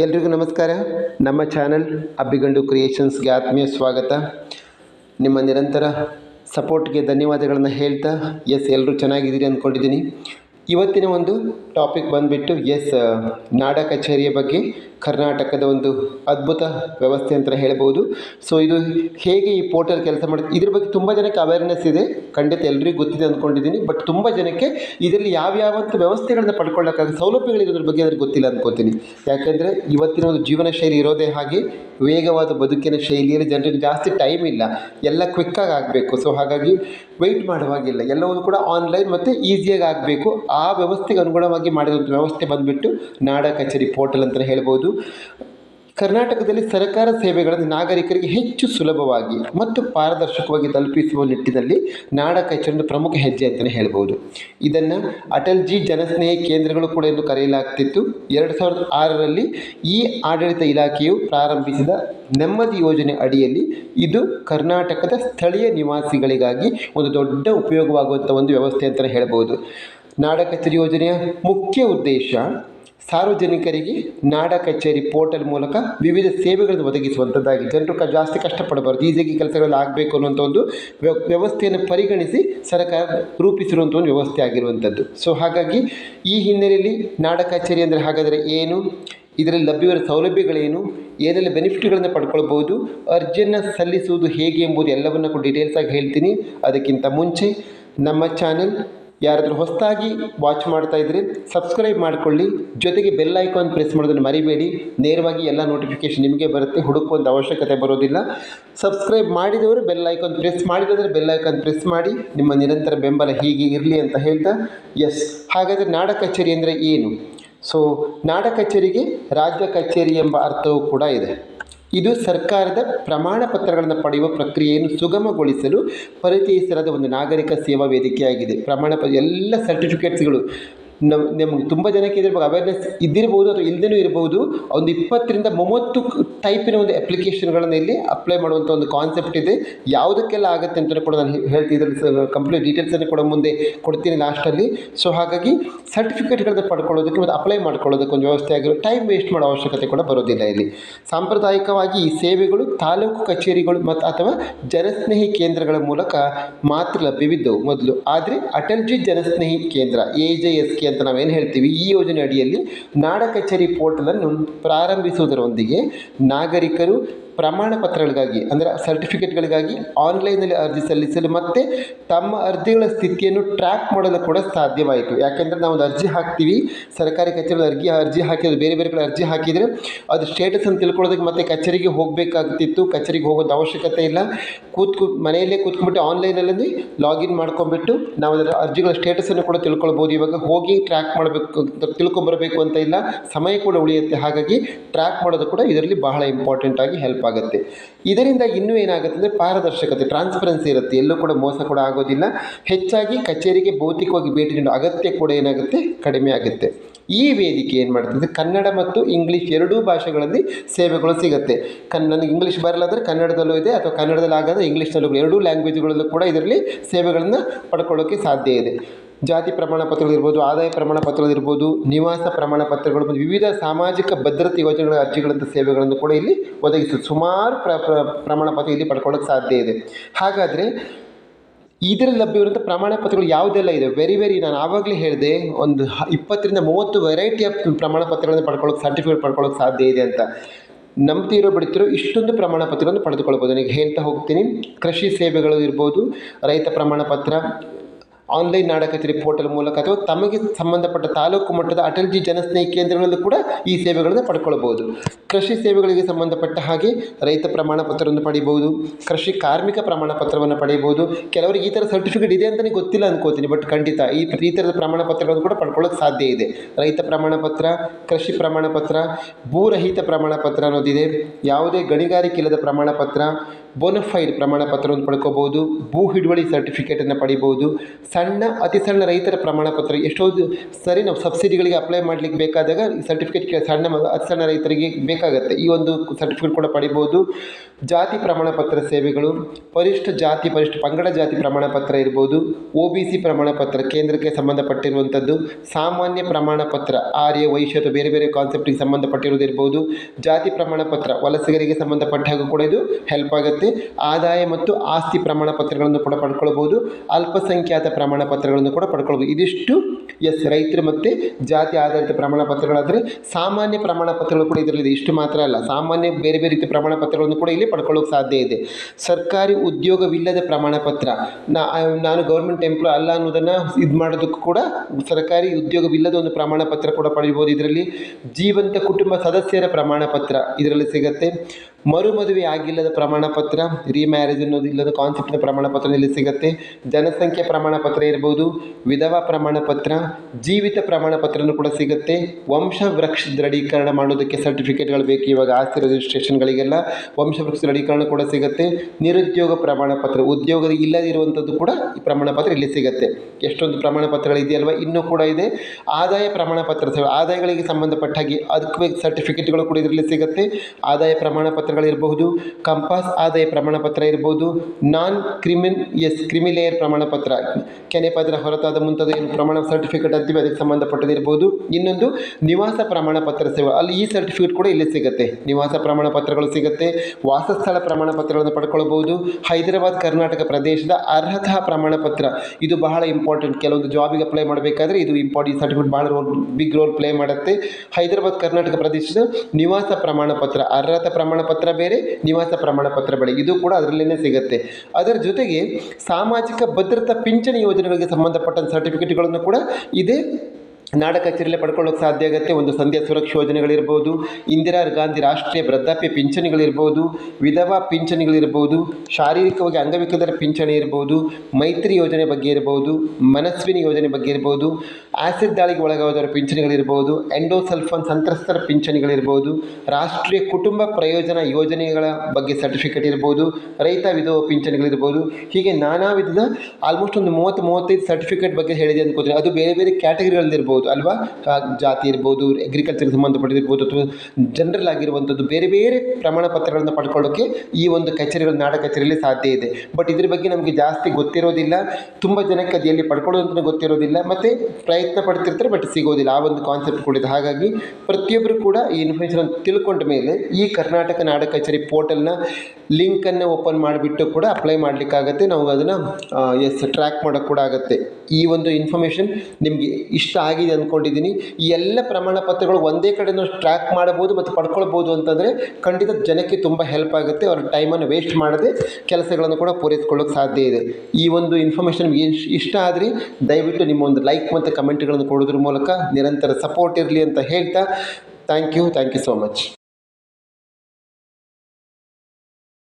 ಎಲ್ರಿಗೂ ನಮಸ್ಕಾರ. ನಮ್ಮ ಚಾನಲ್ ಅಬ್ಬಿಗಂಡು ಕ್ರಿಯೇಷನ್ಸ್ಗೆ ಆತ್ಮೀಯ ಸ್ವಾಗತ. ನಿಮ್ಮ ನಿರಂತರ ಸಪೋರ್ಟ್ಗೆ ಧನ್ಯವಾದಗಳನ್ನು ಹೇಳ್ತಾ, ಎಸ್ ಎಲ್ಲರೂ ಚೆನ್ನಾಗಿದ್ದೀರಿ ಅಂದ್ಕೊಂಡಿದ್ದೀನಿ ಇವತ್ತಿನ ಒಂದು ಟಾಪಿಕ್ ಬಂದುಬಿಟ್ಟು, ಎಸ್, ನಾಡ ಕಚೇರಿಯ ಬಗ್ಗೆ ಕರ್ನಾಟಕದ ಒಂದು ಅದ್ಭುತ ವ್ಯವಸ್ಥೆ ಅಂತ ಹೇಳ್ಬೋದು. ಸೊ ಇದು ಹೇಗೆ ಈ ಪೋರ್ಟಲ್ ಕೆಲಸ ಮಾಡುತ್ತೆ ಇದ್ರ ಬಗ್ಗೆ ತುಂಬ ಜನಕ್ಕೆ ಅವೇರ್ನೆಸ್ ಇದೆ. ಖಂಡಿತ ಎಲ್ಲರಿಗೂ ಗೊತ್ತಿದೆ ಅಂದ್ಕೊಂಡಿದ್ದೀನಿ ಬಟ್ ತುಂಬ ಜನಕ್ಕೆ ಇದರಲ್ಲಿ ಯಾವ್ಯಾವಂಥ ವ್ಯವಸ್ಥೆಗಳನ್ನ ಪಡ್ಕೊಳ್ಳೋಕ್ಕಾಗ ಸೌಲಭ್ಯಗಳು ಅದ್ರ ಬಗ್ಗೆ ಅದ್ರ ಗೊತ್ತಿಲ್ಲ ಅಂದ್ಕೋತೀನಿ ಯಾಕೆಂದರೆ ಇವತ್ತಿನ ಒಂದು ಜೀವನ ಶೈಲಿ ಇರೋದೇ ಹಾಗೆ, ವೇಗವಾದ ಬದುಕಿನ ಶೈಲಿಯಲ್ಲಿ ಜನರಿಗೆ ಜಾಸ್ತಿ ಟೈಮ್ ಇಲ್ಲ. ಎಲ್ಲ ಕ್ವಿಕ್ಕಾಗಿ ಆಗಬೇಕು. ಸೊ ಹಾಗಾಗಿ ವೆಯ್ಟ್ ಮಾಡುವಾಗಿಲ್ಲ ಎಲ್ಲವೂ ಕೂಡ ಆನ್ಲೈನ್ ಮತ್ತು ಈಸಿಯಾಗಿ ಆಗಬೇಕು. ಆ ವ್ಯವಸ್ಥೆಗೆ ಅನುಗುಣವಾಗಿ ಮಾಡಿದಂಥ ವ್ಯವಸ್ಥೆ ಬಂದುಬಿಟ್ಟು ನಾಡ ಕಚೇರಿ ಪೋರ್ಟಲ್ ಅಂತ ಹೇಳ್ಬೋದು. ಕರ್ನಾಟಕದಲ್ಲಿ ಸರ್ಕಾರ ಸೇವೆಗಳನ್ನು ನಾಗರಿಕರಿಗೆ ಹೆಚ್ಚು ಸುಲಭವಾಗಿ ಮತ್ತು ಪಾರದರ್ಶಕವಾಗಿ ತಲುಪಿಸುವ ನಿಟ್ಟಿನಲ್ಲಿ ನಾಡ ಕಚೇರಿ ಪ್ರಮುಖ ಹೆಜ್ಜೆ ಅಂತಲೇ ಹೇಳ್ಬೋದು. ಇದನ್ನು ಅಟಲ್ ಜಿ ಜನಸ್ನೇಹಿ ಕೇಂದ್ರಗಳು ಕೂಡ ಎಂದು ಕರೆಯಲಾಗ್ತಿತ್ತು. ಎರಡು ಸಾವಿರದ ಆರರಲ್ಲಿ ಈ ಆಡಳಿತ ಇಲಾಖೆಯು ಪ್ರಾರಂಭಿಸಿದ ನೆಮ್ಮದಿ ಯೋಜನೆ ಅಡಿಯಲ್ಲಿ ಇದು ಕರ್ನಾಟಕದ ಸ್ಥಳೀಯ ನಿವಾಸಿಗಳಿಗಾಗಿ ಒಂದು ದೊಡ್ಡ ಉಪಯೋಗವಾಗುವಂಥ ಒಂದು ವ್ಯವಸ್ಥೆ ಅಂತಲೇ ಹೇಳ್ಬೋದು. ನಾಡ ಕಚೇರಿ ಯೋಜನೆಯ ಮುಖ್ಯ ಉದ್ದೇಶ ಸಾರ್ವಜನಿಕರಿಗೆ ನಾಡ ಕಚೇರಿ ಪೋರ್ಟಲ್ ಮೂಲಕ ವಿವಿಧ ಸೇವೆಗಳನ್ನು ಒದಗಿಸುವಂಥದ್ದಾಗಿ ಜನರು ಜಾಸ್ತಿ ಕಷ್ಟಪಡಬಾರ್ದು. ಈಸಿಯಾಗಿ ಕೆಲಸಗಳು ಆಗಬೇಕು ಅನ್ನುವಂಥ ಒಂದು ವ್ಯ, ವ್ಯವಸ್ಥೆಯನ್ನು ಪರಿಗಣಿಸಿ ಸರ್ಕಾರ ರೂಪಿಸಿರುವಂಥ ಒಂದು ವ್ಯವಸ್ಥೆ ಆಗಿರುವಂಥದ್ದು ಸೊ ಹಾಗಾಗಿ ಈ ಹಿನ್ನೆಲೆಯಲ್ಲಿ ನಾಡ ಕಚೇರಿ ಅಂದರೆ ಹಾಗಾದರೆ ಏನು? ಇದರಲ್ಲಿ ಲಭ್ಯವಿರುವ ಸೌಲಭ್ಯಗಳೇನು? ಏನೆಲ್ಲ ಬೆನಿಫಿಟ್ಗಳನ್ನು ಪಡ್ಕೊಳ್ಬೋದು ಅರ್ಜಿಯನ್ನು ಸಲ್ಲಿಸುವುದು ಹೇಗೆ ಎಂಬುದು ಎಲ್ಲವನ್ನು ಕೂಡ ಡೀಟೇಲ್ಸಾಗಿ ಹೇಳ್ತೀನಿ. ಅದಕ್ಕಿಂತ ಮುಂಚೆ ನಮ್ಮ ಚಾನೆಲ್ ಯಾರಾದರೂ ಹೊಸದಾಗಿ ವಾಚ್ ಮಾಡ್ತಾ ಇದ್ದರೆ ಸಬ್ಸ್ಕ್ರೈಬ್ ಮಾಡಿಕೊಳ್ಳಿ. ಜೊತೆಗೆ ಬೆಲ್ ಐಕಾನ್ ಪ್ರೆಸ್ ಮಾಡೋದನ್ನು ಮರಿಬೇಡಿ. ನೇರವಾಗಿ ಎಲ್ಲ ನೋಟಿಫಿಕೇಶನ್ ನಿಮಗೆ ಬರುತ್ತೆ. ಹುಡುಕುವಂಥ ಅವಶ್ಯಕತೆ ಬರೋದಿಲ್ಲ. ಸಬ್ಸ್ಕ್ರೈಬ್ ಮಾಡಿದವರು ಬೆಲ್ ಐಕಾನ್ ಪ್ರೆಸ್ ಮಾಡಿದರೆ ಬೆಲ್ ಐಕಾನ್ ಪ್ರೆಸ್ ಮಾಡಿ. ನಿಮ್ಮ ನಿರಂತರ ಬೆಂಬಲ ಹೀಗೆ ಇರಲಿ ಅಂತ ಹೇಳ್ತಾ ಎಸ್ ಹಾಗಾದರೆ ನಾಡ ಕಚೇರಿ ಅಂದರೆ ಏನು? ಸೊ ನಾಡ ಕಚೇರಿಗೆ ರಾಜ್ಯ ಕಚೇರಿ ಎಂಬ ಅರ್ಥವೂ ಕೂಡ ಇದೆ. ಇದು ಸರ್ಕಾರದ ಪ್ರಮಾಣ ಪತ್ರಗಳನ್ನು ಪಡೆಯುವ ಪ್ರಕ್ರಿಯೆಯನ್ನು ಸುಗಮಗೊಳಿಸಲು ಪರಿಚಯಿಸಲಾದ ಒಂದು ನಾಗರಿಕ ಸೇವಾ ವೇದಿಕೆಯಾಗಿದೆ. ಪ್ರಮಾಣ ಎಲ್ಲ ಸರ್ಟಿಫಿಕೇಟ್ಸ್ಗಳು ನಮ್ಮ ನಮಗೆ ತುಂಬ ಜನಕ್ಕೆ ಇದ್ರ ಬಗ್ಗೆ ಅವೇರ್ನೆಸ್ ಇದ್ದಿರ್ಬೋದು ಅಥವಾ ಇಲ್ಲದೇ ಇರ್ಬೋದು, ಒಂದು ಇಪ್ಪತ್ತರಿಂದ ಮೂವತ್ತು ಟೈಪಿನ ಒಂದು ಅಪ್ಲಿಕೇಶನ್ಗಳನ್ನು ಇಲ್ಲಿ ಅಪ್ಲೈ ಮಾಡುವಂಥ ಒಂದು ಕಾನ್ಸೆಪ್ಟ್ ಇದೆ. ಯಾವುದಕ್ಕೆಲ್ಲ ಆಗುತ್ತೆ ಅಂತ ಕೂಡ ನಾನು ಹೇಳ್ತೀನಿ ಇದರಲ್ಲಿ ಕಂಪ್ಲೀಟ್ ಡೀಟೇಲ್ಸನ್ನು ಕೂಡ ಮುಂದೆ ಕೊಡ್ತೀನಿ ಲಾಸ್ಟಲ್ಲಿ ಸೊ ಹಾಗಾಗಿ ಸರ್ಟಿಫಿಕೇಟ್ಗಳನ್ನು ಪಡ್ಕೊಳ್ಳೋದಕ್ಕೆ ಮತ್ತು ಅಪ್ಲೈ ಮಾಡ್ಕೊಳ್ಳೋದಕ್ಕೆ ಒಂದು ವ್ಯವಸ್ಥೆ ಆಗಿರೋ ಟೈಮ್ ವೇಸ್ಟ್ ಮಾಡೋ ಅವಶ್ಯಕತೆ ಕೂಡ ಬರೋದಿಲ್ಲ ಇಲ್ಲಿ. ಸಾಂಪ್ರದಾಯಿಕವಾಗಿ ಈ ಸೇವೆಗಳು ತಾಲೂಕು ಕಚೇರಿಗಳು ಮತ್ತು ಅಥವಾ ಜನಸ್ನೇಹಿ ಕೇಂದ್ರಗಳ ಮೂಲಕ ಮಾತ್ರ ಲಭ್ಯವಿದ್ದವು ಮೊದಲು. ಆದರೆ ಅಟಲ್ಜಿ ಜನಸ್ನೇಹಿ ಕೇಂದ್ರ ಎ ಜೆ ಎಸ್ ಕೆ ಅಂತ ನಾವೇನು ಹೇಳ್ತೀವಿ? ಈ ಯೋಜನೆ ಅಡಿಯಲ್ಲಿ ನಾಡ ಕಚೇರಿ ಪೋರ್ಟಲನ್ನು ಪ್ರಾರಂಭಿಸುವುದರೊಂದಿಗೆ ನಾಗರಿಕರು ಪ್ರಮಾಣ ಪತ್ರಗಳಿಗಾಗಿ, ಅಂದರೆ ಸರ್ಟಿಫಿಕೇಟ್ಗಳಿಗಾಗಿ ಆನ್ಲೈನಲ್ಲಿ ಅರ್ಜಿ ಸಲ್ಲಿಸಲು ಮತ್ತು ತಮ್ಮ ಅರ್ಜಿಗಳ ಸ್ಥಿತಿಯನ್ನು ಟ್ರ್ಯಾಕ್ ಮಾಡಲು ಕೂಡ ಸಾಧ್ಯವಾಯಿತು. ಯಾಕೆಂದರೆ ನಾವು ಒಂದು ಅರ್ಜಿ ಹಾಕ್ತೀವಿ, ಸರ್ಕಾರಿ ಕಚೇರಿಯಲ್ಲಿ ಅರ್ಜಿ ಅರ್ಜಿ ಹಾಕಿದ್ರೆ, ಬೇರೆ ಬೇರೆ ಕಡೆ ಅರ್ಜಿ ಹಾಕಿದರೆ ಅದು ಸ್ಟೇಟಸ್ ಅಂತ ತಿಳ್ಕೊಳ್ಳೋದಕ್ಕೆ ಮತ್ತೆ ಕಚೇರಿಗೆ ಹೋಗಬೇಕಾಗ್ತಿತ್ತು. ಕಚೇರಿಗೆ ಹೋಗೋದು ಅವಶ್ಯಕತೆ ಇಲ್ಲ. ಕೂತ್ಕು, ಮನೆಯಲ್ಲೇ ಕೂತ್ಕೊಂಡ್ಬಿಟ್ಟು ಆನ್ಲೈನಲ್ಲಿ ಲಾಗಿನ್ ಮಾಡ್ಕೊಂಬಿಟ್ಟು ನಾವು ಅದರ ಅರ್ಜಿಗಳ ಸ್ಟೇಟಸನ್ನು ಕೂಡ ತಿಳ್ಕೊಳ್ಬೋದು. ಇವಾಗ ಹೋಗಿ ಟ್ರ್ಯಾಕ್ ಮಾಡಬೇಕು ತಿಳ್ಕೊಂಬರಬೇಕು ಅಂತ ಇಲ್ಲ. ಸಮಯ ಕೂಡ ಉಳಿಯುತ್ತೆ. ಹಾಗಾಗಿ ಟ್ರ್ಯಾಕ್ ಮಾಡೋದು ಕೂಡ ಇದರಲ್ಲಿ ಬಹಳ ಇಂಪಾರ್ಟೆಂಟ್ ಆಗಿ ಹೆಲ್ಪ್ ಆಗುತ್ತೆ ಇದರಿಂದ ಇನ್ನೂ ಏನಾಗುತ್ತೆ ಅಂದರೆ ಪಾರದರ್ಶಕತೆ ಟ್ರಾನ್ಸ್ಪರೆನ್ಸಿ ಇರುತ್ತೆ. ಎಲ್ಲೂ ಕೂಡ ಮೋಸ ಕೂಡ ಆಗೋದಿಲ್ಲ. ಹೆಚ್ಚಾಗಿ ಕಚೇರಿಗೆ ಭೌತಿಕವಾಗಿ ಭೇಟಿ ನೀಡೋ ಅಗತ್ಯ ಕೂಡ ಏನಾಗುತ್ತೆ? ಕಡಿಮೆ ಆಗುತ್ತೆ. ಈ ವೇದಿಕೆ ಏನು ಮಾಡ್ತದೆ? ಕನ್ನಡ ಮತ್ತು ಇಂಗ್ಲೀಷ್ ಎರಡೂ ಭಾಷೆಗಳಲ್ಲಿ ಸೇವೆಗಳು ಸಿಗುತ್ತೆ. ಕನ್, ನನಗೆ ಇಂಗ್ಲೀಷ್ ಬರಲಾದರೆ ಕನ್ನಡದಲ್ಲೂ ಇದೆ, ಅಥವಾ ಕನ್ನಡದಲ್ಲಿ ಆಗಾದ್ರೆ ಇಂಗ್ಲೀಷ್ನಲ್ಲೂ ಎರಡೂ ಲ್ಯಾಂಗ್ವೇಜ್ಗಳಲ್ಲೂ ಕೂಡ ಇದರಲ್ಲಿ ಸೇವೆಗಳನ್ನು ಪಡ್ಕೊಳ್ಳೋಕ್ಕೆ ಸಾಧ್ಯ ಇದೆ. ಜಾತಿ ಪ್ರಮಾಣ ಪತ್ರಗಳಿರ್ಬೋದು ಆದಾಯ ಪ್ರಮಾಣ ಪತ್ರಗಳಿರ್ಬೋದು ನಿವಾಸ ಪ್ರಮಾಣ ಪತ್ರಗಳು ಮತ್ತು ವಿವಿಧ ಸಾಮಾಜಿಕ ಭದ್ರತೆ ಯೋಜನೆಗಳ ಅರ್ಜಿಗಳಂಥ ಸೇವೆಗಳನ್ನು ಕೂಡ ಇಲ್ಲಿ ಒದಗಿಸುತ್ತೆ ಸುಮಾರು ಪ್ರ, ಪ್ರ- ಪ್ರಮಾಣ ಪತ್ರ ಇಲ್ಲಿ ಪಡ್ಕೊಳ್ಳೋಕ್ಕೆ ಸಾಧ್ಯ ಇದೆ. ಹಾಗಾದರೆ ಇದರಲ್ಲಿ ಲಭ್ಯವಿರುವಂಥ ಪ್ರಮಾಣ ಪತ್ರಗಳು ಯಾವುದೆಲ್ಲ ಇದೆ? ವೆರಿ ವೆರಿ ನಾನು ಆವಾಗಲೇ ಹೇಳಿದೆ, ಒಂದು ಇಪ್ಪತ್ತರಿಂದ ಮೂವತ್ತು ವೆರೈಟಿ ಆಫ್ ಪ್ರಮಾಣ ಪತ್ರಗಳನ್ನು ಪಡ್ಕೊಳ್ಳೋಕೆ ಸರ್ಟಿಫಿಕೇಟ್ ಪಡ್ಕೊಳ್ಳೋಕೆ ಸಾಧ್ಯ ಇದೆ ಅಂತ. ನಂಬ್ತಿರೋ ಬಿಡ್ತಿರೋ ಇಷ್ಟೊಂದು ಪ್ರಮಾಣ ಪತ್ರವನ್ನು ಪಡೆದುಕೊಳ್ಬೋದು. ನನಗೆ ಹೇಳ್ತಾ ಹೋಗ್ತೀನಿ. ಕೃಷಿ ಸೇವೆಗಳು ಇರ್ಬೋದು, ರೈತ ಪ್ರಮಾಣ ಪತ್ರ ಆನ್ಲೈನ್ ನಾಡ ಕಚೇರಿ ಪೋರ್ಟಲ್ ಮೂಲಕ ಅಥವಾ ತಮಗೆ ಸಂಬಂಧಪಟ್ಟ ತಾಲೂಕು ಮಟ್ಟದ ಅಟಲ್ ಜಿ ಜನಸ್ನೇಹಿ ಕೇಂದ್ರಗಳಲ್ಲೂ ಕೂಡ ಈ ಸೇವೆಗಳನ್ನು ಪಡ್ಕೊಳ್ಬೋದು ಕೃಷಿ ಸೇವೆಗಳಿಗೆ ಸಂಬಂಧಪಟ್ಟ ಹಾಗೆ ರೈತ ಪ್ರಮಾಣ ಪತ್ರವನ್ನು ಪಡೆಯಬಹುದು ಕೃಷಿ ಕಾರ್ಮಿಕ ಪ್ರಮಾಣ ಪತ್ರವನ್ನು ಪಡೆಯಬಹುದು ಕೆಲವರಿಗೆ ಈ ಥರ ಸರ್ಟಿಫಿಕೇಟ್ ಇದೆ ಅಂತಲೇ ಗೊತ್ತಿಲ್ಲ ಅನ್ಕೋತೀನಿ ಬಟ್ ಖಂಡಿತ ಈ ಈ ಥರದ ಪ್ರಮಾಣ ಪತ್ರಗಳನ್ನು ಕೂಡ ಪಡ್ಕೊಳ್ಳೋಕೆ ಸಾಧ್ಯ ಇದೆ. ರೈತ ಪ್ರಮಾಣ ಪತ್ರ, ಕೃಷಿ ಪ್ರಮಾಣ ಪತ್ರ ಭೂರಹಿತ ಪ್ರಮಾಣ ಪತ್ರ ಅನ್ನೋದಿದೆ. ಯಾವುದೇ ಗಣಿಗಾರಿಕೆ ಇಲ್ಲದ ಪ್ರಮಾಣ ಪತ್ರ ಬೋನಫೈಡ್ ಪ್ರಮಾಣ ಪತ್ರವನ್ನು ಪಡ್ಕೋಬೋದು ಭೂ ಹಿಡುವಳಿ ಸರ್ಟಿಫಿಕೇಟನ್ನು ಪಡಿಬೋದು ಸಣ್ಣ, ಅತಿ ಸಣ್ಣ ರೈತರ ಪ್ರಮಾಣ ಪತ್ರ ಎಷ್ಟೊಂದು ಸರಿ ನಾವು ಸಬ್ಸಿಡಿಗಳಿಗೆ ಅಪ್ಲೈ ಮಾಡಲಿಕ್ಕೆ ಬೇಕಾದಾಗ ಈ ಸರ್ಟಿಫಿಕೇಟ್ ಸಣ್ಣ ಅತಿ ಸಣ್ಣ ರೈತರಿಗೆ ಬೇಕಾಗುತ್ತೆ. ಈ ಒಂದು ಸರ್ಟಿಫಿಕೇಟ್ ಕೂಡ ಪಡಿಬೋದು ಜಾತಿ ಪ್ರಮಾಣ ಪತ್ರ ಸೇವೆಗಳು, ಪರಿಷ್ಠ ಜಾತಿ, ಪರಿಷ್ಠ ಪಂಗಡ ಜಾತಿ ಪ್ರಮಾಣ ಪತ್ರ ಇರ್ಬೋದು. ಒ ಬಿ ಸಿ ಪ್ರಮಾಣ ಪತ್ರ ಕೇಂದ್ರಕ್ಕೆ ಸಂಬಂಧಪಟ್ಟಿರುವಂಥದ್ದು. ಸಾಮಾನ್ಯ ಪ್ರಮಾಣ ಪತ್ರ ಆರ್ಯ, ವೈಶ್ಯ ಅಥವಾ ಬೇರೆ ಬೇರೆ ಕಾನ್ಸೆಪ್ಟಿಗೆ ಸಂಬಂಧಪಟ್ಟಿರೋದಿರ್ಬೋದು ಜಾತಿ ಪ್ರಮಾಣ ಪತ್ರ ವಲಸಿಗರಿಗೆ ಸಂಬಂಧಪಟ್ಟ ಹಾಗೂ ಕೂಡ ಇದು ಹೆಲ್ಪ್ ಆಗುತ್ತೆ. ಆದಾಯ ಮತ್ತು ಆಸ್ತಿ ಪ್ರಮಾಣ ಪತ್ರಗಳನ್ನು ಕೂಡ ಪಡ್ಕೊಳ್ಬೋದು ಅಲ್ಪಸಂಖ್ಯಾತ ಪ್ರಮಾಣ ಪತ್ರಗಳನ್ನು ಕೂಡ ಪಡ್ಕೊಳ್ಬೋದು ಇದಿಷ್ಟು ಎಸ್ ರೈತರು ಮತ್ತು ಜಾತಿ ಆಧಾರಿತ ಪ್ರಮಾಣ ಪತ್ರಗಳಾದರೆ ಸಾಮಾನ್ಯ ಪ್ರಮಾಣ ಪತ್ರಗಳು ಕೂಡ ಇದರಲ್ಲಿದೆ ಇಷ್ಟು ಮಾತ್ರ ಅಲ್ಲ, ಸಾಮಾನ್ಯ ಬೇರೆ ಬೇರೆ ರೀತಿಯ ಪ್ರಮಾಣ ಪತ್ರಗಳನ್ನು ಕೂಡ ಇಲ್ಲಿ ಪಡ್ಕೊಳ್ಳೋಕೆ ಸಾಧ್ಯ ಇದೆ. ಸರ್ಕಾರಿ ಉದ್ಯೋಗವಿಲ್ಲದ ಪ್ರಮಾಣ ಪತ್ರ ನಾನು ಗೌರ್ಮೆಂಟ್ ಎಂಪ್ಲಾಯ್ ಅಲ್ಲ ಅನ್ನೋದನ್ನು ಇದು ಮಾಡೋದಕ್ಕೂ ಕೂಡ ಸರ್ಕಾರಿ ಉದ್ಯೋಗವಿಲ್ಲದ ಒಂದು ಪ್ರಮಾಣ ಪತ್ರ ಕೂಡ ಪಡೆಯಬಹುದು ಇದರಲ್ಲಿ ಜೀವಂತ ಕುಟುಂಬ ಸದಸ್ಯರ ಪ್ರಮಾಣ ಪತ್ರ ಇದರಲ್ಲಿ ಸಿಗುತ್ತೆ. ಮರುಮದುವೆ ಆಗಿಲ್ಲದ ಪ್ರಮಾಣ ಪತ್ರ ರಿಮ್ಯಾರೇಜ್ ಅನ್ನೋದು ಇಲ್ಲದ ಕಾನ್ಸೆಪ್ಟ್ನ ಪ್ರಮಾಣ ಪತ್ರ ಇಲ್ಲಿ ಸಿಗುತ್ತೆ? ಜನಸಂಖ್ಯೆ ಪ್ರಮಾಣ ಪತ್ರ ಇರ್ಬೋದು, ವಿಧವಾ ಪ್ರಮಾಣ ಪತ್ರ, ಜೀವಿತ ಪ್ರಮಾಣ ಪತ್ರನೂ ಕೂಡ ಸಿಗುತ್ತೆ. ವಂಶವೃಕ್ಷ ದೃಢೀಕರಣ ಮಾಡೋದಕ್ಕೆ ಸರ್ಟಿಫಿಕೇಟ್ಗಳು ಬೇಕು ಇವಾಗ, ಆಸ್ತಿ ರಿಜಿಸ್ಟ್ರೇಷನ್ಗಳಿಗೆಲ್ಲ ವಂಶವೃಕ್ಷ ದೃಢೀಕರಣ ಕೂಡ ಸಿಗುತ್ತೆ. ನಿರುದ್ಯೋಗ ಪ್ರಮಾಣ ಪತ್ರ ಉದ್ಯೋಗ ಇಲ್ಲದಿರುವಂಥದ್ದು ಕೂಡ ಈ ಪ್ರಮಾಣ ಪತ್ರ ಇಲ್ಲಿ ಸಿಗುತ್ತೆ. ಎಷ್ಟೊಂದು ಪ್ರಮಾಣ ಪತ್ರಗಳಿದೆಯಲ್ವ ಇನ್ನೂ ಕೂಡ ಇದೆ. ಆದಾಯ ಪ್ರಮಾಣ ಪತ್ರ, ಆದಾಯಗಳಿಗೆ ಸಂಬಂಧಪಟ್ಟ ಹಾಗೆ ಅದಕ್ಕೆ ಸರ್ಟಿಫಿಕೇಟ್ಗಳು ಕೂಡ ಇದರಲ್ಲಿ ಸಿಗುತ್ತೆ. ಆದಾಯ ಪ್ರಮಾಣ ಪತ್ರಗಳಿರಬಹುದು ಕಂಪಾಸ್ ಆದಾಯ ಪ್ರಮಾಣ ಪತ್ರ ಇರ್ಬೋದು, ನಾನ್ ಕ್ರಿಮಿನ್, ಎಸ್, ಕ್ರಿಮಿಲೇಯರ್ ಪ್ರಮಾಣ ಪತ್ರ ಕೆನೆಪತ್ರ ಹೊರತಾದ ಮುಂತಾದ ಏನು ಪ್ರಮಾಣ ಸರ್ಟಿಫಿಕೇಟ್ ಅಂತೀವಿ, ಅದಕ್ಕೆ ಸಂಬಂಧಪಟ್ಟದಿರ್ಬೋದು ಇನ್ನೊಂದು ನಿವಾಸ ಪ್ರಮಾಣ ಪತ್ರ ಸೇವೆ. ಅಲ್ಲಿ ಈ ಸರ್ಟಿಫಿಕೇಟ್ ಕೂಡ ಇಲ್ಲಿ ಸಿಗುತ್ತೆ. ನಿವಾಸ ಪ್ರಮಾಣ ಪತ್ರಗಳು ಸಿಗುತ್ತೆ. ವಾಸಸ್ಥಳ ಪ್ರಮಾಣ ಪತ್ರಗಳನ್ನು ಪಡ್ಕೊಳ್ಬಹುದು. ಹೈದರಾಬಾದ್, ಕರ್ನಾಟಕ ಪ್ರದೇಶದ ಅರ್ಹತಾ ಪ್ರಮಾಣ ಪತ್ರ ಇದು ಬಹಳ ಇಂಪಾರ್ಟೆಂಟ್ ಕೆಲವೊಂದು ಜಾಬಿಗೆ ಅಪ್ಲೈ ಮಾಡಬೇಕಾದ್ರೆ ಇದು ಇಂಪಾರ್ಟೆಂಟ್ ಸರ್ಟಿಫಿಕೇಟ್ ಬಹಳ ರೋಲ್ ಬಿಗ್ ರೋಲ್ ಪ್ಲೇ ಮಾಡುತ್ತೆ. ಹೈದರಾಬಾದ್, ಕರ್ನಾಟಕ ಪ್ರದೇಶದ ನಿವಾಸ ಪ್ರಮಾಣ ಪತ್ರ ಅರ್ಹತಾ ಪ್ರಮಾಣ ಪತ್ರ ಬೇರೆ, ನಿವಾಸ ಪ್ರಮಾಣ ಪತ್ರ ಬೇರೆ, ಇದು ಕೂಡ ಅದರಲ್ಲೇ ಸಿಗುತ್ತೆ. ಅದರ ಜೊತೆಗೆ ಸಾಮಾಜಿಕ ಭದ್ರತಾ ಪಿಂಚಣಿ ಯೋಜನೆಗಳಿಗೆ ಸಂಬಂಧಪಟ್ಟ ಸರ್ಟಿಫಿಕೇಟ್ಗಳನ್ನು ಕೂಡ ಇದೇ ನಾಡ ಕಚೇರಿಯಲ್ಲಿ ಪಡ್ಕೊಳ್ಳೋಕೆ ಸಾಧ್ಯ ಆಗುತ್ತೆ. ಒಂದು ಸಂಧ್ಯಾ ಸುರಕ್ಷಾ ಯೋಜನೆಗಳಿರ್ಬೋದು, ಇಂದಿರಾ ಗಾಂಧಿ ರಾಷ್ಟ್ರೀಯ ವೃದ್ಧಾಪ್ಯ ಪಿಂಚಣಿಗಳಿರ್ಬೋದು, ವಿಧವಾ ಪಿಂಚಣಿಗಳಿರ್ಬೋದು, ಶಾರೀರಿಕವಾಗಿ ಅಂಗವಿಕಲರ ಪಿಂಚಣಿ ಇರ್ಬೋದು, ಮೈತ್ರಿ ಯೋಜನೆ ಬಗ್ಗೆ ಇರ್ಬೋದು, ಮನಸ್ವಿನಿ ಯೋಜನೆ ಬಗ್ಗೆ ಇರ್ಬೋದು, ಆಸಿಡ್ ದಾಳಿಗೆ ಒಳಗಾದವರ ಪಿಂಚಣಿಗಳಿರ್ಬೋದು, ಎಂಡೋಸಲ್ಫಾನ್ ಸಂತ್ರಸ್ತರ ಪಿಂಚಣಿಗಳಿರ್ಬೋದು, ರಾಷ್ಟ್ರೀಯ ಕುಟುಂಬ ಪ್ರಯೋಜನ ಯೋಜನೆಗಳ ಬಗ್ಗೆ ಸರ್ಟಿಫಿಕೇಟ್ ಇರ್ಬೋದು, ರೈತ ವಿಧವ ಪಿಂಚಣಿಗಳಿರ್ಬೋದು. ಹೀಗೆ ನಾನಾ ವಿಧದ ಆಲ್ಮೋಸ್ಟ್ ಒಂದು ಮೂವತ್ತು ಮೂವತ್ತೈದು ಸರ್ಟಿಫಿಕೇಟ್ ಬಗ್ಗೆ ಹೇಳಿದೆ ಅಂದ್ಕೋತೀನಿ ಅದು ಬೇರೆ ಬೇರೆ ಕ್ಯಾಟಗರಿಗಳಲ್ಲಿರ್ಬೋದು. ಅಲ್ವಾ? ಆ, ಜಾತಿ ಇರ್ಬೋದು ಅಗ್ರಿಕಲ್ಚರ್ಗೆ ಸಂಬಂಧಪಟ್ಟಿರ್ಬೋದು ಅಥವಾ ಜನರಲ್ ಆಗಿರುವಂಥದ್ದು ಬೇರೆ ಬೇರೆ ಪ್ರಮಾಣ ಪತ್ರಗಳನ್ನು ಪಡ್ಕೊಳ್ಳೋಕ್ಕೆ ಈ ಒಂದು ಕಚೇರಿಗಳು ನಾಡ ಕಚೇರಿಯಲ್ಲಿ ಸಾಧ್ಯ ಇದೆ. ಬಟ್ ಇದ್ರ ಬಗ್ಗೆ ನಮಗೆ ಜಾಸ್ತಿ ಗೊತ್ತಿರೋದಿಲ್ಲ. ತುಂಬ ಜನಕ್ಕೆ ಅದು ಎಲ್ಲಿ ಗೊತ್ತಿರೋದಿಲ್ಲ. ಮತ್ತು ಪ್ರಯತ್ನ ಪಡ್ತಿರ್ತಾರೆ ಬಟ್ ಸಿಗೋದಿಲ್ಲ. ಆ ಒಂದು ಕಾನ್ಸೆಪ್ಟ್ ಕೂಡ ಇದೆ ಹಾಗಾಗಿ ಪ್ರತಿಯೊಬ್ಬರು ಕೂಡ ಈ ಇನ್ಫಾರ್ಮೇಷನ್ ತಿಳ್ಕೊಂಡ ಮೇಲೆ ಈ ಕರ್ನಾಟಕ ನಾಡ ಕಚೇರಿ ಪೋರ್ಟಲ್ನ ಲಿಂಕನ್ನು ಓಪನ್ ಮಾಡಿಬಿಟ್ಟು ಕೂಡ ಅಪ್ಲೈ ಮಾಡಲಿಕ್ಕಾಗತ್ತೆ. ನಾವು ಅದನ್ನು ಎಸ್ ಟ್ರ್ಯಾಕ್ ಮಾಡೋಕ್ಕೆ ಕೂಡ ಆಗುತ್ತೆ. ಈ ಒಂದು ಇನ್ಫಾರ್ಮೇಷನ್ ನಿಮಗೆ ಇಷ್ಟ ಆಗಿದೆ ಅಂದ್ಕೊಂಡಿದ್ದೀನಿ ಈ ಎಲ್ಲ ಪ್ರಮಾಣ ಪತ್ರಗಳು ಒಂದೇ ಕಡೆ ಟ್ರ್ಯಾಕ್ ಮಾಡಬಹುದು ಮತ್ತು ಪಡ್ಕೊಳ್ಬೋದು ಅಂತಂದರೆ ಖಂಡಿತ ಜನಕ್ಕೆ ತುಂಬ ಹೆಲ್ಪ್ ಆಗುತ್ತೆ. ಅವ್ರ ಟೈಮನ್ನು ವೇಸ್ಟ್ ಮಾಡದೆ ಕೆಲಸಗಳನ್ನು ಕೂಡ ಪೂರೈಸ್ಕೊಳ್ಳೋಕೆ ಸಾಧ್ಯ ಇದೆ. ಈ ಒಂದು ಇನ್ಫಾರ್ಮೇಷನ್ ಇಷ್ಟ ಆದರೆ ದಯವಿಟ್ಟು ನಿಮ್ಮ ಒಂದು ಲೈಕ್ ಮತ್ತು ಕಮೆಂಟ್ಗಳನ್ನು ಕೊಡೋದ್ರ ಮೂಲಕ ನಿರಂತರ ಸಪೋರ್ಟ್ ಇರಲಿ ಅಂತ ಹೇಳ್ತಾ thank you thank you so much